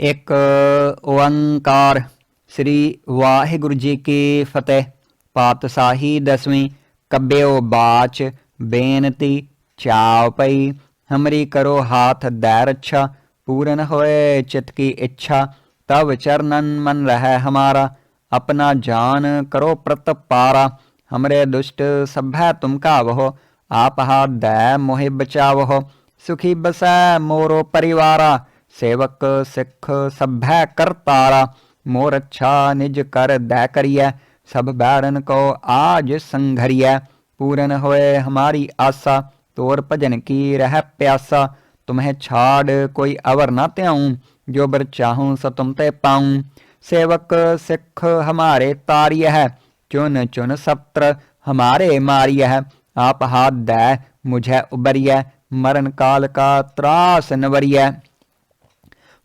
ਇੱਕ ਓੰਕਾਰ, ਸ੍ਰੀ ਵਾਹਿਗੁਰੂ ਜੀ ਕੀ ਫਤਿਹ। ਪਾਤਸ਼ਾਹੀ ਦਸਵੀਂ, ਕੱਬਿਓ ਬਾਚ, ਬੇਨਤੀ ਚਾਉ ਪਈ। ਹਮਰੀ ਕਰੋ ਹਾਥ ਦੈ ਰਛਾ ਪੂਰਨ ਹੋਏ ਚਿਤ ਕੀ ਇੱਛਾ। ਤਵ ਚਰਨਨ ਮਨ ਰਹਿ ਹਮਾਰਾ, ਆਪਣਾ ਜਾਨ ਕਰੋ ਪ੍ਰਤ ਪਾਰਾ। ਹਮਰੇ ਦੁਸ਼ਟ ਸਭੈ ਤੁਮ ਕਾਵਹੁ, ਆਪ ਹਾ ਦੈ ਮੋਹਿ ਬਚਾਵਹੁ। ਸੁਖੀ ਬਸੈ ਮੋਰੋ ਪਰਿਵਾਰਾ। ਸੇਵਕ ਸਿੱਖ ਸਭੈ ਕਰਤਾਰਾ ਮੋਰ ਅੱਛਾ ਨਿਜ ਕਰ ਦੈ ਕਰੀਐ, ਸਭ ਬੈਰਨ ਕੋ ਆਜ ਸੰਘਰੀਐ। ਪੂਰਨ ਹੋਏ ਹਮਾਰੀ ਆਸਾ, ਤੋਰ ਭਜਨ ਕੀ ਰਹਿ ਪਿਆਸਾ। ਤੁਮਹਿ ਛਾੜ ਕੋਈ ਅਵਰ ਨਾ ਧਿਆਉ, ਜੋ ਬਰ ਚਾਹੂ ਸ ਤੁਮ ਤੇ ਪਾਉ। ਸੇਵਕ ਸਿੱਖ ਹਮਾਰੇ ਤਾਰਿਯ ਹੈ ਚੁਨ ਚੁਨ ਸਪਤਰ ਹਮਾਰੇ ਮਾਰਿਯ ਹੈ ਆਪ ਹਾਥ ਦੈ ਮੁਝੈ ਉਬਰੀਐ, ਮਰਨ ਕਾਲ ਕਾ ਤਰਾਸ ਨਵਰੀਐ।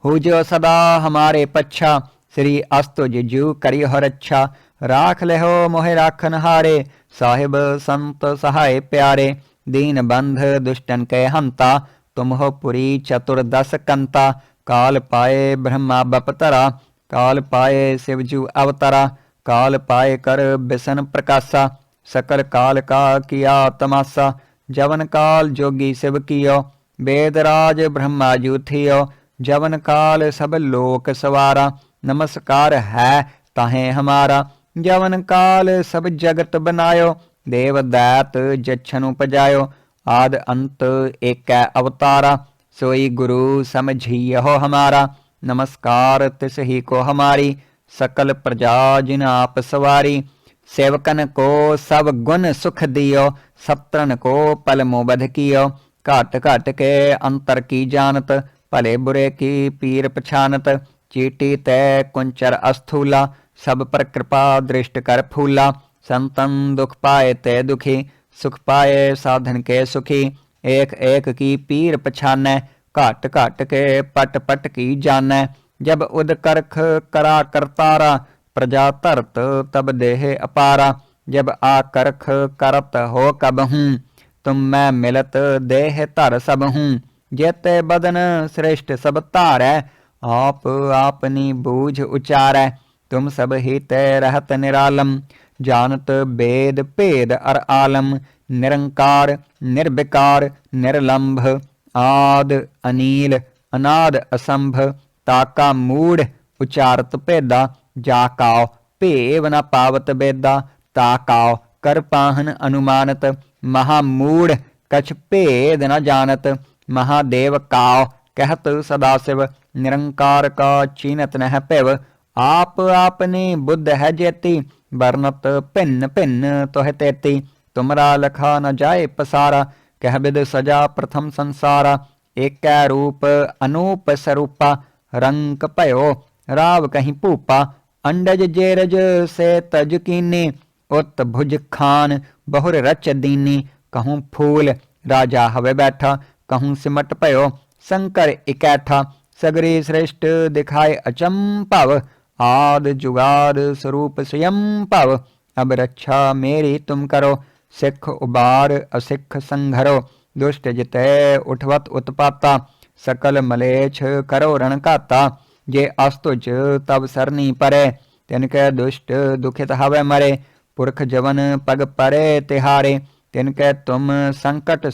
हो जो सदा हमारे पच्छा श्री अस्तु जिजु करि हो रच्छा राख ले हो मोहे राखन हारे साहिब संत सहाय प्यारे दीन बंध दुष्टन के हंता तुम हो पुरी चतुर्दश कंता काल पाए ब्रह्मा बपतरा ਕਾਲ ਪਾਏ ਸਿਵਜੂ ਅਵਤਾਰਾ ਕਾਲ ਪਾਏ ਕਰ ਬਿਸਨ ਪ੍ਰਕਾਸ਼ਾ ਸਕਲ ਕਾਲ ਕਾ ਕੀਆ ਤਮਾਸਾ ਜਵਨ ਕਾਲ ਜੋਗੀ ਸਿਵ ਕੀਓ ਵੇਦ ਰਾਜ ਬ੍ਰਹਮਾ ਜੂਥਿਓ ਜਵਨ ਕਾਲ ਸਭ ਲੋਕ ਸਵਾਰਾ, ਨਮਸਕਾਰ ਹੈ ਤਾਹੇ ਹਮਾਰਾ। ਜਵਨ ਕਾਲ ਸਭ ਜਗਤ ਬਨਾਇਓ, ਦੇਵ ਦਾਤ ਜਛਨ ਉਪਜਾਇਓ। ਆਦ ਅੰਤ ਏਕੈ ਅਵਤਾਰਾ, ਸੋਈ ਗੁਰੂ ਸਮਝੀਓ ਹਮਾਰਾ। ਨਮਸਕਾਰ ਤਿਸ ਹੀ ਕੋ ਹਮਾਰੀ, ਸਕਲ ਪ੍ਰਜਾ ਜਿਨ ਆਪ ਸਵਾਰੀ। ਸੇਵਕਨ ਕੋ ਸਭ ਗੁਣ ਸੁਖ ਦਿਓ ਸਤਰਨ ਕੋ ਪਲ ਮੋਬਧ ਕੀਓ। ਘਟ ਘਟ ਕੇ ਅੰਤਰ ਕੀ ਜਾਣਤ भले बुरे की पीर पछानत चीटी तय कुंचर अस्थूला सब पर कृपा दृष्ट कर फूला संतन दुख पाए तय दुखी सुख पाए साधन के सुखी एक एक की पीर पछान घट घट के पट पट की जान जब उद करख करा करतारा प्रजा तरत तब देह अपारा जब आ करख करत हो कब हूँ तुम मैं मिलत देह तर सब हूँ ਜੇਤੇ ਬਦਨ ਸ੍ਰੇਸ਼ਟ ਸਭ ਧਾਰੈ, ਆਪ ਆਪਨੀ ਬੂਝ ਉਚਾਰੈ, ਤੁਮ ਸਭ ਹੀ ਤੇ ਰਹਤ ਨਿਰਾਲਮ, ਜਾਣਤ ਬੇਦ ਭੇਦ ਅਰ ਆਲਮ, ਨਿਰੰਕਾਰ, ਨਿਰਵਿਕਾਰ, ਨਿਰਲੰਭ, ਆਦ, ਅਨੀਲ, ਅਨਾਦ, ਅਸੰਭ, ਤਾਕਾ, ਮੂੜ, ਉਚਾਰਤ ਭੇਦਾ, ਜਾ ਕਾਉ, ਭੇਵ ਨ ਪਾਵਤ ਬੇਦਾ ਤਾਕਾਉ ਕਰ ਪਾਹਨ ਅਨੁਮਾਨਤ, ਮਹਾ ਮੂੜ, ਕਛ ਭੇਦ ਨ ਜਾਣਤ ਮਹਾਦੇਵ ਕਾਉ ਕਹਿਤ ਸਦਾ ਸਿਵ ਨਿਰੰਕਾਰ ਕਾ ਚੀਨਤ ਨਹਿ ਭਿਵ। ਆਪ ਆਪਨੇ ਬੁੱਧ ਹੈ ਜੇਤੀ, ਵਰਨਤ ਭਿੰਨ ਭਿੰਨ ਤੋਹਿ ਤੇਤੀ। ਤੁਮਰਾ ਲਖਾ ਨ ਜਾਏ ਪਸਾਰਾ, ਕਹਿ ਬਿਦ ਸਜਾ ਪ੍ਰਥਮ ਸੰਸਾਰਾ। ਏਕੈ ਰੂਪ ਅਨੂਪ ਸਰੂਪਾ ਰੰਗ ਭਇਓ, ਰਾਵ ਕਹੀਂ ਭੂਪਾ। ਅੰਡਜ ਜੇਰਜ ਸੇ ਤਜ ਕੀਨੇ, ਉਤ ਭੁਜ ਖਾਨ ਬਹੁਰ ਰਚ ਦੀਨੀ। ਕਹੂੰ ਫੂਲ, ਰਾਜਾ ਹਵੇ ਬੈਠਾ ਕਹੂੰ ਸਿਮਟ ਭਇਓ, ਸੰਕਰ ਇਕੈਠਾ, ਸਗਰੇ ਸ੍ਰੇਸ਼ਟ ਦਿਖਾਏ ਅਚੰਭਵ ਆਦ ਜੁਗਾਦ ਸਰੂਪ ਸਯੰ ਭਵ, ਅਬ ਰੱਛਾ ਮੇਰੀ ਤੁਮ ਕਰੋ, ਸਿੱਖ ਉਬਾਰ ਅਸਿੱਖ ਸੰਘਰੋ, ਦੁਸ਼ਟ ਜਿਤੈ ਉਠਵਤ ਉਤਪਾਤਾ, ਸਕਲ ਮਲੇਛ ਕਰੋ ਰਣ ਘਾਤਾ, ਜੇ ਅਸਤੁਜ ਤਬ ਸਰਨੀ ਪਰੇ, ਤਿਨ ਕੈ ਦੁਸ਼ਟ ਦੁਖਿਤ ਹਵੇ ਮਰੇ, ਪੁਰਖ ਜਵਨ ਪਗ ਪਰੇ ਤਿਹਾਰੇ, ਤਿਨ ਕੈ ਤੁਮ ਸੰਕਟ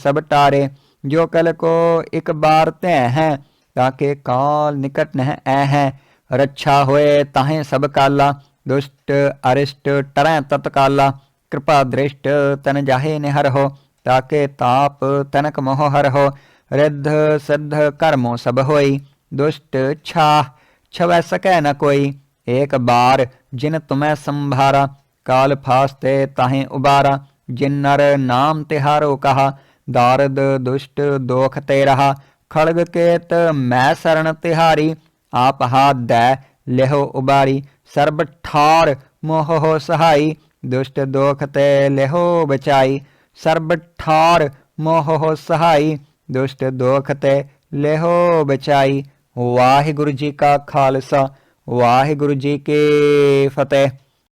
जो कल को एक बार तय है ताके काल निकट नह ऐ है रक्षा होए ताहें सब काला दुष्ट अरिष्ट टरें तत्काला कृपा दृष्ट तन जाहे निहर हो ताके ताप तनक मोहर हो रिद्ध सिद्ध कर्मो सब होई दुष्ट छाह छवै सकै न कोई एक बार जिन तुम्हें संभारा काल फास्ते ताहें उबारा जिन नर नाम तिहारो कहा ਦਾਰਦ ਦੁਸ਼ਟ ਦੋਖ ਤੇ ਰਹਾ ਖੜਗ ਕੇਤ ਮੈਂ ਸਰਣ ਤਿਹਾਰੀ, ਆਪ ਹਾਦੈ ਲਿਹੋ ਉਬਾਰੀ, ਸਰਬ ਠਾਰ ਮੋਹ ਹੋ ਸਹਾਈ, ਦੁਸ਼ਟ ਦੋਖ ਤੇ ਲਿਹੋ ਬਚਾਈ, ਸਰਬ ਠਾਰ ਮੋਹ ਹੋ ਸਹਾਈ, ਦੁਸ਼ਟ ਦੋਖ ਤੇ ਲਿਹੋ ਬਚਾਈ। ਵਾਹਿਗੁਰੂ ਜੀ ਕਾ ਖਾਲਸਾ, ਵਾਹਿਗੁਰੂ ਜੀ ਕੀ ਫਤਿਹ।